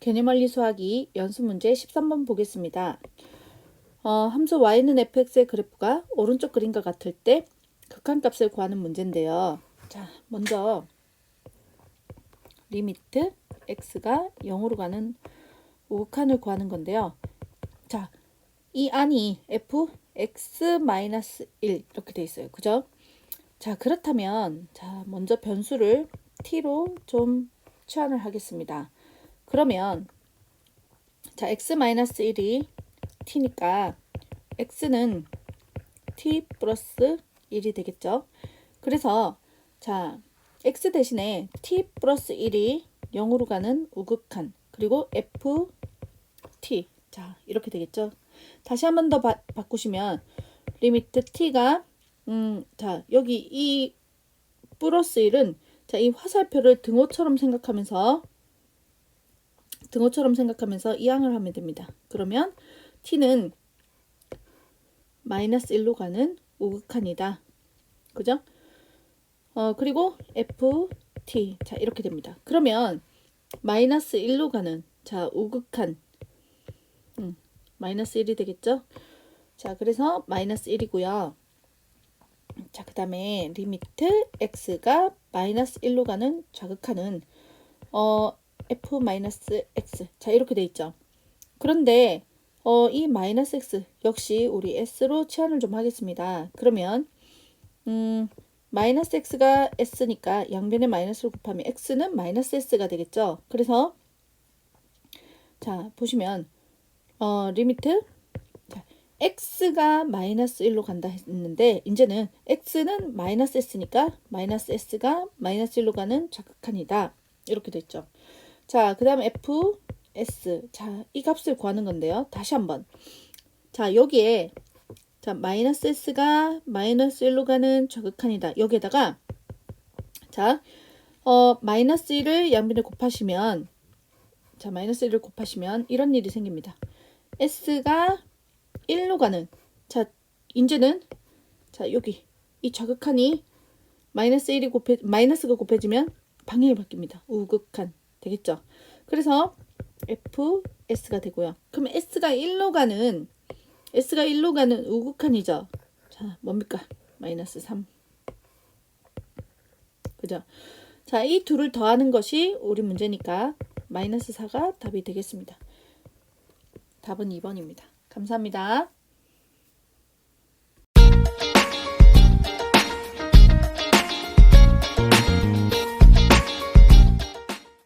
개념원리 수학이 연습 문제 13번 보겠습니다. 어, 함수 y는 fx의 그래프가 오른쪽 그림과 같을 때 극한값을 구하는 문제인데요. 자, 먼저 리미트 x가 0으로 가는 우극한을 구하는 건데요. 자, 이 안이 f x-1 이렇게 돼 있어요. 그죠? 자, 그렇다면 자, 먼저 변수를 t로 좀 치환을 하겠습니다. 그러면 자, x-1이 t니까 x는 t 플러스 1이 되겠죠. 그래서 자, x 대신에 t 플러스 1이 0으로 가는 우극한 그리고 f t 자, 이렇게 되겠죠. 다시 한 번 더 바꾸시면 리미트 t가 음, 자, 여기 이 플러스 1은 자, 이 화살표를 등호처럼 생각하면서 등호처럼 생각하면서 이항을 하면 됩니다. 그러면 t는 마이너스 1로 가는 우극한이다. 그죠? 어, 그리고 ft 자, 이렇게 됩니다. 그러면 마이너스 1로 가는 자, 우극한 음, 마이너스 1이 되겠죠? 자, 그래서 마이너스 1이고요. 자, 그 다음에 리미트 x가 마이너스 1로 가는 좌극한은 어, f 마이너스 x 자 이렇게 돼 있죠. 그런데 어, 이 마이너스 x 역시 우리 s로 치환을 좀 하겠습니다. 그러면 음, 마이너스 x가 s니까 양변에 마이너스를 곱하면 x는 마이너스 s가 되겠죠. 그래서 자 보시면 어, 리미트 자, x가 마이너스 1로 간다 했는데 이제는 x는 마이너스 s니까 마이너스 s가 마이너스 1로 가는 좌극한이다. 이렇게 됐죠. 자, 그 다음 f s 자, 이 값을 구하는 건데요. 다시 한번. 자, 여기에 자, 마이너스 s가 마이너스 1로 가는 좌극한이다. 여기에다가 자, 어, 마이너스 1을 양변에 곱하시면 자, 마이너스 1을 곱하시면 이런 일이 생깁니다. s가 1로 가는 자, 이제는 자, 여기 이 좌극한이 마이너스 1이 곱해 마이너스가 곱해지면 방향이 바뀝니다. 우극한 되겠죠? 그래서 fs가 되고요. 그럼 s가 1로 가는 s가 1로 가는 우극한이죠. 자, 뭡니까? 마이너스 3. 그죠? 자, 이 둘을 더하는 것이 우리 문제니까 마이너스 4가 답이 되겠습니다. 답은 2번입니다. 감사합니다.